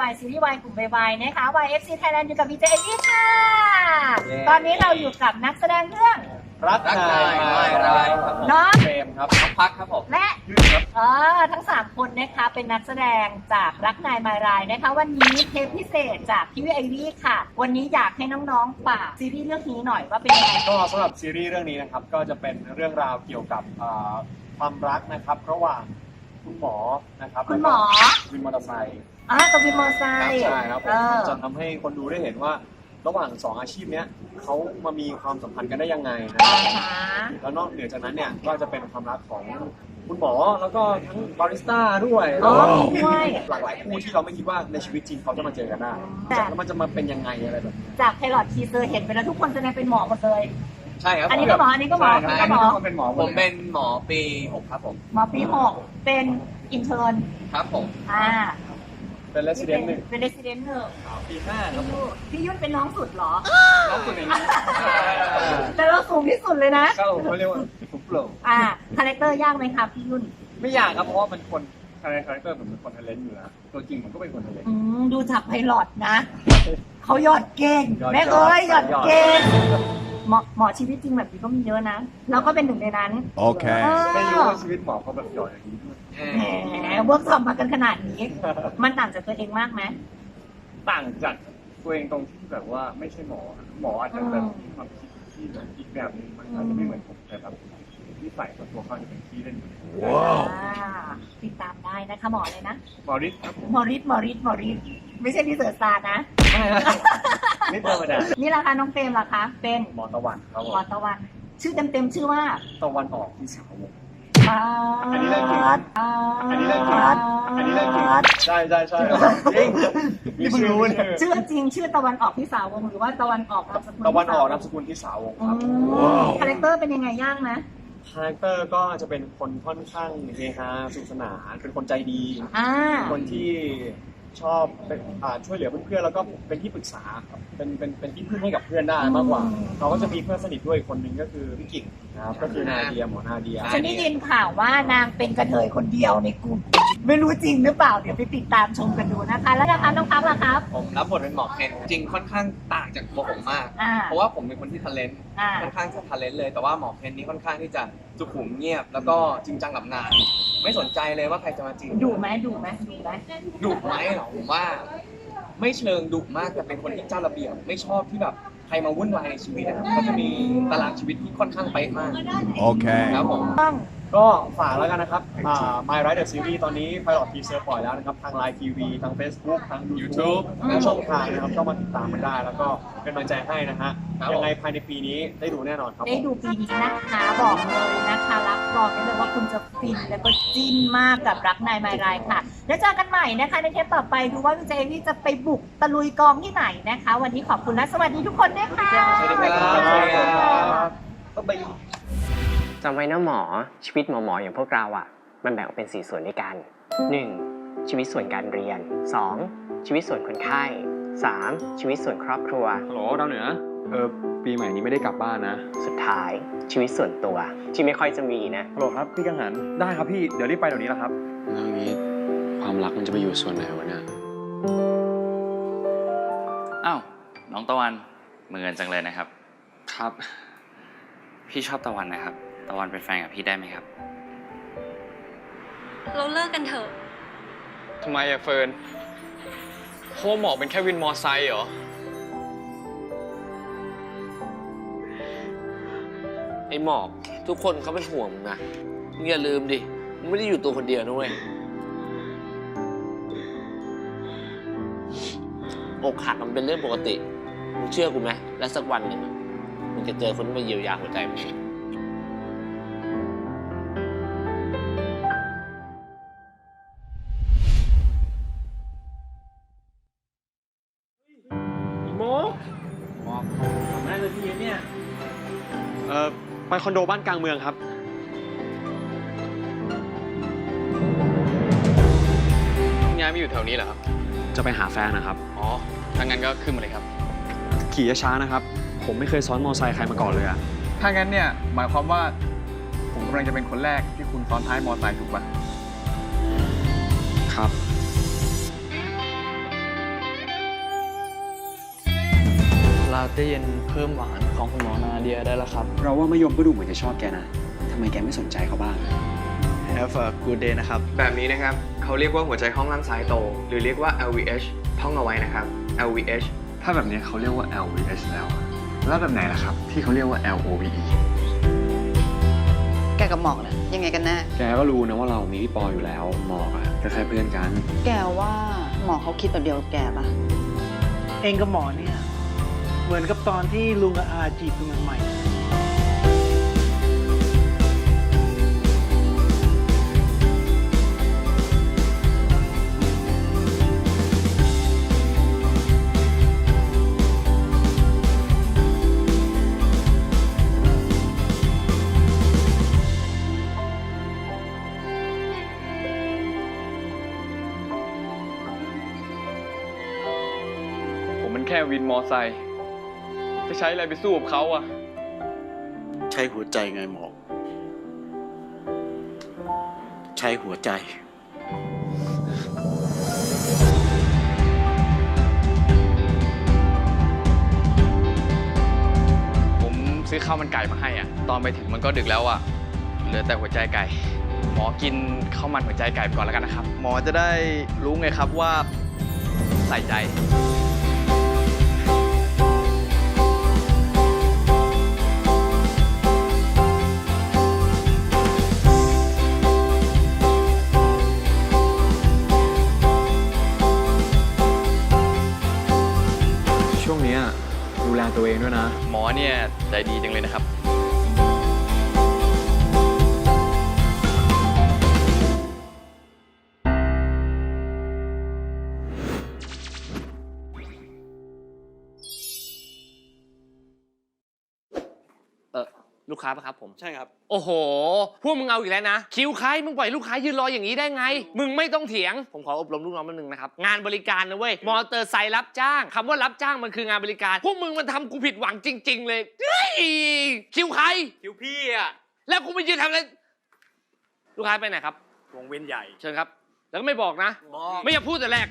YY ซีรีส์ Y กลุ่ม YY นะคะ YFC Thailand อยู่กับ VJ เอลี่ค่ะ เย้ ตอนนี้เราอยู่กับนักแสดงเรื่อง รักนายไม่ร้ายครับผมน้อง เฟรมครับน้องพักครับผมและยืดครับเออทั้ง 3 คนนะคะเป็นนักแสดงจากรักนายมารายนะคะ วันนี้เทปพิเศษจากพี่วิไอรี่ค่ะ วันนี้อยากให้น้องๆฝากซีรีส์เรื่องนี้หน่อยว่าเป็นยังไง ก็สำหรับซีรีส์เรื่องนี้นะครับ ก็จะเป็นเรื่องราวเกี่ยวกับเอ่อความรักนะครับ ระหว่าง คุณหมอนะครับคุณหมอ แล้วก็วินมอเตอร์ไซค์อ่ากับวินมอเตอร์ไซครับค์ใช่ครับผเอมอ จะทำให้คนดูได้เห็นว่า ระหว่างสองอาชีพเนี้ยเขามามีความสัมพันธ์กันได้ยังไงนะคอ่ารับฮะแล้วนอกเหนือจากนั้นเนี่ยก็จะเป็นความรักของคุณหมอแล้วก็ทั้งบาริสต้าด้วยอ๋อแล้วก็มีด้วย หลากหลายคู่ที่เราไม่คิดว่าในชีวิตจริงเขาจะมาเจอกันได้แต่ แล้วมันจะมาเป็นยังไงอะไรแบบนี้จากไพลอตทีเซอร์เห็นไปแล้วทุกคนแสดงเป็นหมอหมดเลย ใช่ครับอันนี้ก็หมออันนี้ก็หมอใช่อันคนี้รับก็หมอทุกคนเป็นหมอหผมดลยเป็นหมอปีหกครับผมหมอปีหกเป็นอินเทอร์นครับผม อ่าเป็นเลสเดนหนึ่งเป็นเรสซิเดนต์หนึ่งปีห้าครับผมพี่ยุ่นเป็นน้องสุดเหรอน้องคนนี้แต่เราสูงที่สุดเลยนะ ก็เขาเรียกว่าฟุกโปรอ่าคาแรคเตอร์ยากไหมครับพี่ยุ่นไม่อยากครับเพราะว่ามันคนคาแรคเตอร์ผมเป็นคนทะเลนอยู่แล้วตัวจริงผมก็เป็นคนทะเลน อืมดูจากไพลอตนะ เขาหยอดเก่ง หยอดแม่เอ้ยหยอดหยอดเก่ง หมอหมอชีวิตจริงแบบนี้ก็มีเยอะนะเราก็เป็นหนึ่งในนั้น Okay. ไม่รู้ว่าชีวิตหมอเขาแบบหยอดอย่างนี้ด้วยแหมเวิร์กช็อปมากันขนาดนี้ มันต่างจากตัวเองมากไหม ต่างจากตัวเองตรงที่แบบว่าไม่ใช่หมอหมออาจจะแบบมีความคิดที่แบบอีกแบบหนึงมันอาจจะไม่เหมือนผมแต่แบบนิสัยส่วนตัวเขาจะเป็นที่เล่น Wow. อ่าติดตามได้นะคะหมอเลยนะ หมอริสครับผมหมอริสหมอริสหมอริสไม่ใช่ดีเซอร์ซาร์นะ ไม่ครับ ไม่ธรรมดานี่ราคาน้องเฟรมล่ะคะ เป็นหมอตะวันครับผหมอมตะวัน ชื่อเต็มๆชื่อว่าตะวันออกที่สาวกปาอันนี้เรื่องจริงอัอันนี้เรื่องจริงอันนี้เรื่องจริงใช่ใช่ใช่จริงมีชื่อเนี่ยชื่อจริงชื่อตะวันออกที่สาวงหรือว่าตะวันออกนามสกุลตะวันออกนามสกุลที่สาวกอืครับมคาแรคเตอร์เป็นยังไงยากนะ คาแรคเตอร์ก็จะเป็นคนค่อนข้างเฮฮาสนุกสนานเป็นคนใจดี อ่า คนที่ ชอบเป็นอ่าช่วยเหลือเพื่อนๆแล้วก็เป็นที่ปรึกษาครับเป็นเป็นเป็นที่พึ่งให้กับเพื่อนได้มากกว่า เราก็จะมีเพื่อนสนิทด้วยอีกคนหนึ่งก็คือพี่กิ่งนะครับก็คือนาเดียหมอนาเดีย ฉันได้ยินข่าวว่านางเป็นกระเทยคนเดียวในกลุ่มไม่รู้จริงหรือเปล่าเดี๋ยวไปติดตามชมกันดูนะคะ แล้วนะคะน้องพับล่ะครับ ผมรับบทเป็นหมอเคนจริงค่อนข้างต่างจากตัวผมมาก อ่าเพราะว่าผมเป็นคนที่ทะเลนอ่าค่อนข้างจะทะเลนเลยแต่ว่าหมอเคนนี่ค่อนข้างที่จะสุขุมเงียบ แล้วก็จริงจังกับงาน ไม่สนใจเลยว่าใครจะมาจีบดุไหมดุไหมดุไหมดุไหมเหรอผมว่า ไม่เชิงดุมากแต่เป็นคนที่เจ้าระเบียบ ไม่ชอบที่แบบใครมาวุ่นวายในชีวิตนะครับก็จะมีตารางชีวิตที่ค่อนข้างเป๊ะมาก Okay. ครับผมต้องก็ฝากแล้วกันนะครับอ่า My Ride the Series ตอนนี้ไพลอตทีเซอร์ปล่อยแล้วนะครับ ทาง Line TV ทาง Facebook ทาง YouTube ทุกช่องทางนะครับก็มาติดตามกันได้ แล้วก็เป็นกำลังใจให้นะฮะครับผม ยังไงภายในปีนี้ได้ดูแน่นอนครับได้ดูปีนี้นะคะบอกเลยนะคะ รับรองได้เลยว่าคุณจะฟินแล้วก็จิ้นมากกับรักนายไมายรายค่ะ แล้วเจอกันใหม่นะคะ ในเทปต่อไปดูว่าวิจัยนี่จะไปบุกตะลุยกองที่ไหนนะคะ วันนี้ขอบคุณและสวัสดีทุกคนด้วยค่ะ สวัสดีครับสวัสดีครับก็ไปจำไว้นะหมอชีวิตหมอหมออย่างพวกเราอะ มันแบ่งออกเป็น4ส่วนด้วยกัน 1. ชีวิตส่วนการเรียน 2. ชีวิตส่วนคนไข้ 3. ชีวิตส่วนครอบครัวฮัลโหลดาวเหนือเออปีใหม่นี้ไม่ได้กลับบ้านนะ สุดท้ายชีวิตส่วนตัว ที่ไม่ค่อยจะมีนะฮัลโหลครับพี่กังหันได้ครับพี่เดี๋ยวรีบไปเดี๋ยวนี้แหละครับแล้วอย่างนี้ ความรักมันจะไปอยู่ส่วนไหนวะเนี่ยอ้าวน้องตะวันเหมือนจังเลยนะครับ ครับ พี่ชอบตะวันนะครับ ตะวันเป็นแฟนกับพี่ได้ไหมครับ เราเลิกกันเถอะทำไมอะเฟิร์นโคหมอกเป็นแค่วินมอไซค์เหรอ ไอ้หมอก ทุกคนเขาเป็นห่วงมึงนะมึงอย่าลืมดิมึงไม่ได้อยู่ตัวคนเดียวนะเว้ย อกหักมันเป็นเรื่องปกติมึงเชื่อกูไหมและสักวันหนึ่งอะมึงจะเจอคนที่มาเยียวยาหัวใจมึงโมหมอกทำได้เลยพี่เนี่ย เออไปคอนโดบ้านกลางเมืองครับ ย้ายมาอยู่แถวนี้เหรอครับ จะไปหาแฟนนะครับ อ๋อถ้างั้นก็ขึ้นมาเลยครับ ขี่ช้านะครับ ผมไม่เคยซ้อนมอเตอร์ไซค์ใครมาก่อนเลยอะถ้างั้นเนี่ยหมายความว่าผมกำลังจะเป็นคนแรกที่คุณซ้อนท้ายมอไซค์ถูกปะครับ ลาเต้เย็นเพิ่มหวานของคุณหมอนาเดียได้แล้วครับ เราว่ามายมก็ดูเหมือนจะชอบแกนะทำไมแกไม่สนใจเขาบ้างเอฟเฟอร์กูเดย์นะครับ แบบนี้นะครับ เขาเรียกว่าหัวใจห้องล่างซ้ายโต หรือเรียกว่า LVH ท่องเอาไว้นะครับ LVH ถ้าแบบนี้เขาเรียกว่า LVS แล้วอะแล้วแบบไหนล่ะครับ ที่เขาเรียกว่า LOVE แกกับหมอกเนี่ยยังไงกันแน่ แกก็รู้นะว่าเรามีพี่ปออยู่แล้ว หมอกอะก็แค่เพื่อนกัน แกว่าหมอเขาคิดแบบเดียวกับแกปะเองกับหมอเนี่ย เหมือนกับตอนที่ลุงกับอาจีบกันใหม่ๆ แค่วินมอไซค์จะใช้อะไรไปสู้กับเขาอะใช้หัวใจไงหมอ ใช้หัวใจ ผมซื้อข้าวมันไก่มาให้อะตอนไปถึงมันก็ดึกแล้วอะเหลือแต่หัวใจไก่ หมอกินข้าวมันหัวใจไก่ไปก่อนแล้วกันนะครับ หมอจะได้รู้ไงครับว่าใส่ใจ ดีจังเลยนะครับ ลูกค้าปะครับผม ใช่ครับ โอ้โห พวกมึงเอาอีกแล้วนะ คิวใครมึงปล่อยลูกค้ายืนรออย่างนี้ได้ไง มึงไม่ต้องเถียง ผมขออบรมลูกน้องแป๊บนึงนะครับ งานบริการนะเว้ย มอเตอร์ไซค์รับจ้าง คำว่ารับจ้างมันคืองานบริการ พวกมึงมันทำกูผิดหวังจริง ๆ เลยเฮ้ยคิวใคร คิวพี่อะแล้วกูไปยืนทำอะไร ลูกค้าไปไหนครับ วงเวียนใหญ่ เชิญครับ แล้วก็ไม่บอกนะ บอก ไม่อยากพูดแต่แรก